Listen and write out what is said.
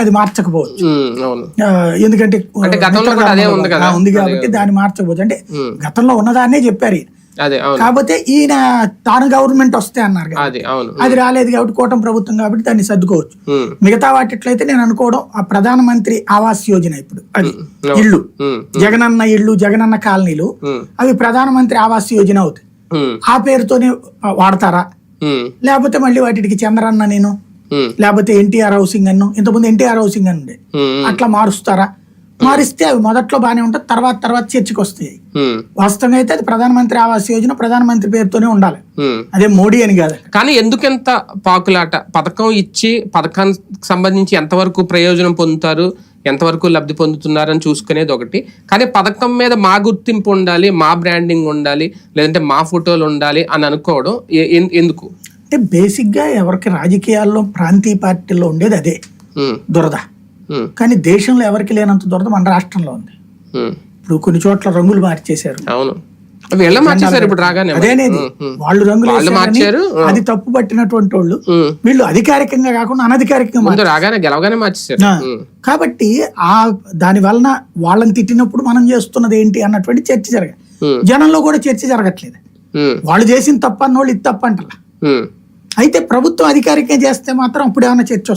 అది మార్చకపోవచ్చు. ఎందుకంటే ఉంది కాబట్టి దాన్ని మార్చకపోవచ్చు. అంటే. గతంలో ఉన్నదాన్నే చెప్పారు కాకపోతే ఈయన తాను గవర్నమెంట్ వస్తే అన్నారు అది రాలేదు కాబట్టి కూటమి ప్రభుత్వం కాబట్టి దాన్ని సర్దుకోవచ్చు. మిగతా వాటిట్లయితే నేను అనుకోవడం ఆ ప్రధానమంత్రి ఆవాస్ యోజన ఇప్పుడు అది. ఇల్లు. ఉమ్, జగనన్న ఇల్లు జగనన్న కాలనీలు అవి ప్రధానమంత్రి ఆవాస్ యోజన అవుతాయి. ఆ పేరుతోనే వాడతారా? లేకపోతే మళ్ళీ వాటికి చంద్రన్న నేను లేకపోతే ఎన్టీఆర్ హౌసింగ్ అన్ను ఇంతకుముందు ఎన్టీఆర్ హౌసింగ్ అని ఉండే. ఉమ్, అట్లా మారుస్తారా? మారిస్తే అవి మొదట్లో బాగానే ఉంటుంది తర్వాత తర్వాత చర్చకు వస్తాయి. వాస్తవంగా అయితే అది ప్రధానమంత్రి ఆవాస్ యోజన ప్రధానమంత్రి పేరుతోనే ఉండాలి. అదే మోడీ అని కాదు. కానీ ఎందుకెంత పాకులాట? పథకం ఇచ్చి పథకానికి సంబంధించి ఎంతవరకు ప్రయోజనం పొందుతారు ఎంతవరకు లబ్ధి పొందుతున్నారని చూసుకునేది ఒకటి. కానీ పథకం మీద మా గుర్తింపు ఉండాలి మా బ్రాండింగ్ ఉండాలి లేదంటే మా ఫోటోలు ఉండాలి అని అనుకోవడం ఎందుకు? అంటే బేసిక్గా ఎవరికి రాజకీయాల్లో ప్రాంతీయ పార్టీల్లో ఉండేది అదే. దురద. కానీ దేశంలో ఎవరికి లేనంత దురద మన రాష్ట్రంలో ఉంది. ఇప్పుడు కొన్ని చోట్ల రంగులు మార్చేశారు. అవును. ఇప్పుడు రాగానే. అదేనేది. వాళ్ళు రంగులు మార్చారు. అది తప్పు పట్టినటువంటి వాళ్ళు. వీళ్ళు అధికారికంగా కాకుండా అనధికారికంగా రాగానే గెలవగానే మార్చేశారు. కాబట్టి ఆ దాని వలన వాళ్ళని తిట్టినప్పుడు మనం చేస్తున్నది ఏంటి అన్నటువంటి చర్చ జరగాలి ఉమ్, జనంలో కూడా చర్చ జరగట్లేదు. వాళ్ళు చేసిన తప్పు అన్నోళ్ళు ఇది తప్పు అంటారా ఉమ్. అయితే ప్రభుత్వం అధికారికంగా చేస్తే మాత్రం అప్పుడు ఏమైనా చర్చ